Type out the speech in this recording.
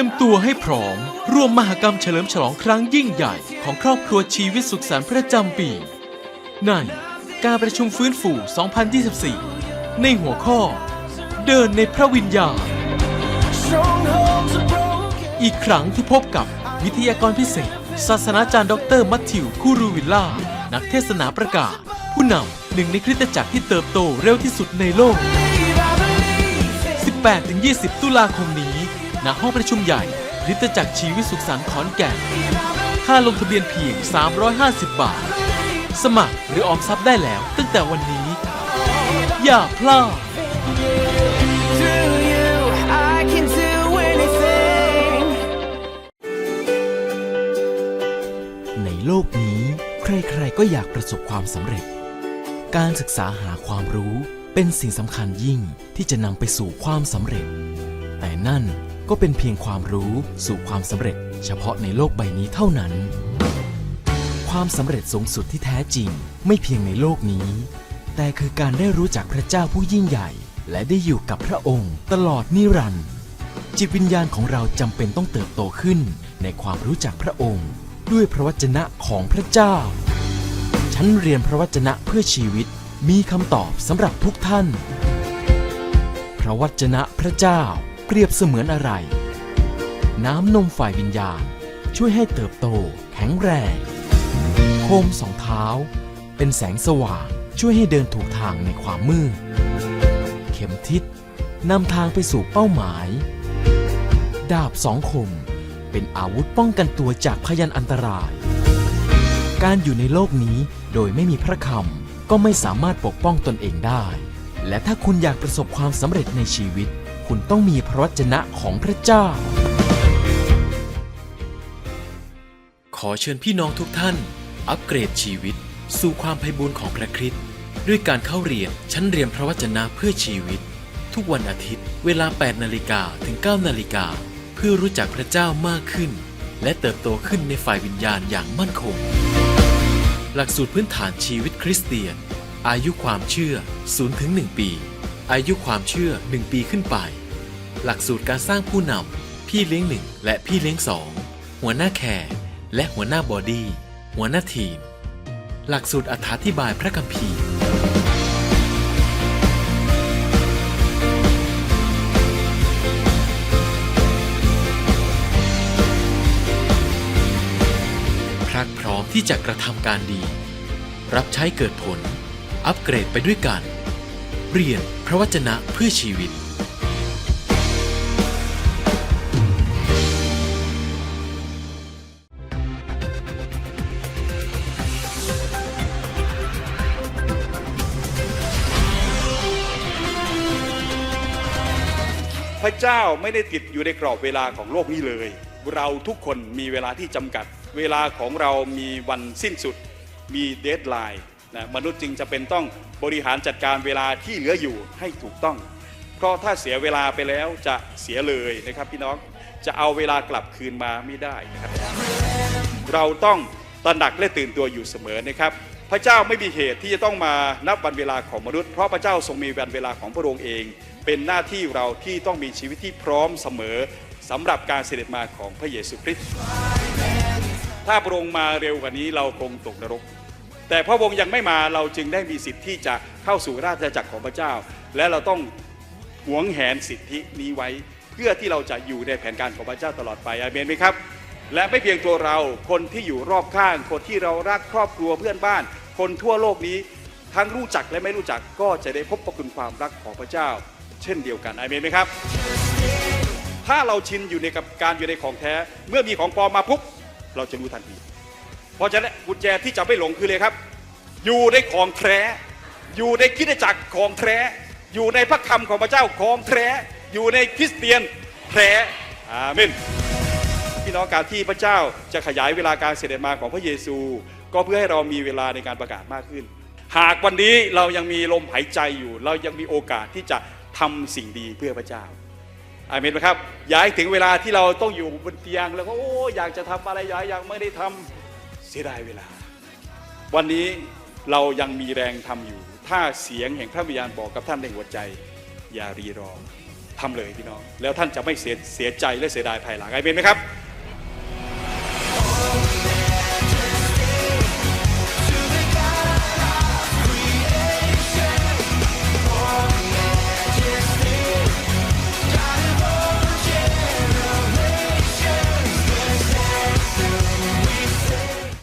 เตรียมตัวให้พร้อม ร่วมมหกรรมเฉลิมฉลองครั้งยิ่งใหญ่ของครอบครัวชีวิตสุขสันต์ประจำปี ในการประชุมฟื้นฟู 2024 ในหัวข้อ เดินในพระวิญญาณ อีกครั้งที่พบกับวิทยากรพิเศษ ศาสนาจารย์ดอกเตอรมัทธิวคูรูวิลล่า นักเทศนาประกาศ ผู้นำหนึ่งในคริสตจักรที่เติบโตเร็วที่สุดในโลก 18-20 ตุลาคมนี้ ณห้องประชุมใหญ่คริสตจักรชีวิตสุขสันต์ขอนแก่น ค่าลงทะเบียนเพียง 350 บาท สมัครหรือออมทรัพย์ได้แล้วตั้งแต่วันนี้ อย่าพลาด ในโลกนี้ ใครๆก็อยากประสบความสำเร็จ การศึกษาหาความรู้เป็นสิ่งสำคัญยิ่งที่จะนำไปสู่ความสำเร็จ แต่นั่น ก็เป็นเพียงความรู้สู่ความสำเร็จ เฉพาะในโลกใบนี้เท่านั้น ความสำเร็จสูงสุดที่แท้จริง ไม่เพียงในโลกนี้ แต่คือการได้รู้จักพระเจ้าผู้ยิ่งใหญ่ และได้อยู่กับพระองค์ ตลอดนิรันดร์จิตวิญญาณของเราจำเป็นต้องเติบโตขึ้น ในความรู้จักพระองค์ ด้วยพระวจนะของพระเจ้า ฉันเรียนพระวจนะเพื่อชีวิตมีคำตอบสำหรับทุกท่าน พระวจนะพระเจ้า เปรียบเสมือนอะไร น้ำนมฝ่ายวิญญาณ ช่วยให้เติบโต แข็งแรงโคมสองเท้า เป็นแสงสว่างช่วยให้เดินถูกทางในความมืด เข็มทิศนำทางไปสู่เป้าหมาย ดาบสองคม เป็นอาวุธป้องกันตัวจากพยันอันตราย การอยู่ในโลกนี้โดยไม่มีพระคำก็ไม่สามารถปกป้องตนเองได้ และถ้าคุณอยากประสบความสำเร็จในชีวิต คุณต้องมีพระวจนะของพระเจ้า ขอเชิญพี่น้องทุกท่าน อัปเกรดชีวิต สู่ความไพบูรย์ของพระคริสต์ด้วยการเข้าเรียนชั้นเรียนพระวจนะเพื่อชีวิต ทุกวันอาทิตย์ เวลา 8 นาฬิกาถึง 9 นาฬิกา เพื่อรู้จักพระเจ้ามากขึ้น และเติบโตขึ้นในฝ่ายวิญญาณอย่างมั่นคง หลักสูตรพื้นฐานชีวิตคริสเตียน อายุความเชื่อ0ถึง1ปี อายุความเชื่อ 1 ปีขึ้นไป หลักสูตรการสร้างผู้นำ พี่เลี้ยงหนึ่งและพี่เลี้ยงสอง หัวหน้าแคร์และหัวหน้าบอดี้ หัวหน้าทีม หลักสูตรอธิบายพระคัมภีร์ พรักพร้อมที่จะกระทำการดี รับใช้เกิดผล อัปเกรดไปด้วยกัน เรียนพระวจนะเพื่อชีวิต พระเจ้าไม่ได้ติดอยู่ในกรอบเวลาของโลกนี้เลย เราทุกคนมีเวลาที่จำกัด เวลาของเรามีวันสิ้นสุด มีเดทไลน์นะมนุษย์จึงจะเป็นต้องบริหารจัดการเวลาที่เหลืออยู่ให้ถูกต้อง เพราะถ้าเสียเวลาไปแล้วจะเสียเลยนะครับพี่น้องจะเอาเวลากลับคืนมาไม่ได้นะครับเราต้องตระหนักและตื่นตัวอยู่เสมอนะครับพระเจ้าไม่มีเหตุที่จะต้องมานับวันเวลาของมนุษย์ เพราะพระเจ้าทรงมีวันเวลาของพระองค์เอง เป็นหน้าที่เราที่ต้องมีชีวิตที่พร้อมเสมอสำหรับการเสด็จมาของพระเยซูคริสต์ถ้าพระองค์มาเร็วกว่านี้เราคงตกนรก แต่พระองค์ยังไม่มาเราจึงได้มีสิทธิ์ที่จะเข้าสู่ราชจักรของพระเจ้า และเราต้องหวงแหนสิทธินี้ไว้ เพื่อที่เราจะอยู่ในแผนการของพระเจ้าตลอดไปอาเมนไหมครับ และไม่เพียงตัวเราคนที่อยู่รอบข้าง คนที่เรารักครอบครัวเพื่อนบ้าน คนทั่วโลกนี้ทั้งรู้จักและไม่รู้จักก็จะได้พบประคุณความรักของพระเจ้า เช่นเดียวกันอาเมนไหมครับ ถ้าเราชินอยู่ในกับการอยู่ในของแท้ เมื่อมีของปลอมมาปุ๊บเราจะรู้ทันที เพราะฉะนั้นกุญแจที่จะไม่หลงคือเลยครับ อยู่ในของแท้ อยู่ในคิดจักรของแท้ อยู่ในพระคำของพระเจ้าของแท้ อยู่ในคริสเตียนแท้อาเมนพี่น้องการที่พระเจ้าจะขยายเวลาการเสด็จมาของพระเยซู ก็เพื่อให้เรามีเวลาในการประกาศมากขึ้น หากวันนี้เรายังมีลมหายใจอยู่ เรายังมีโอกาสที่จะ ทำสิ่งดีเพื่อพระเจ้าอาเมนไหมครับอย่าให้ถึงเวลาที่เราต้องอยู่บนเตียง แล้วก็โอ้อยากจะทำอะไรอยากอยากไม่ได้ทำเสียดายเวลา วันนี้เรายังมีแรงทำอยู่ ถ้าเสียงแห่งพระวิญญาณบอกกับท่านในหัวใจ อย่ารีรอททำเลยพี่น้อง แล้วท่านจะไม่เสียเสียใจและเสียดายภายหลังอาเป็นไหมครับ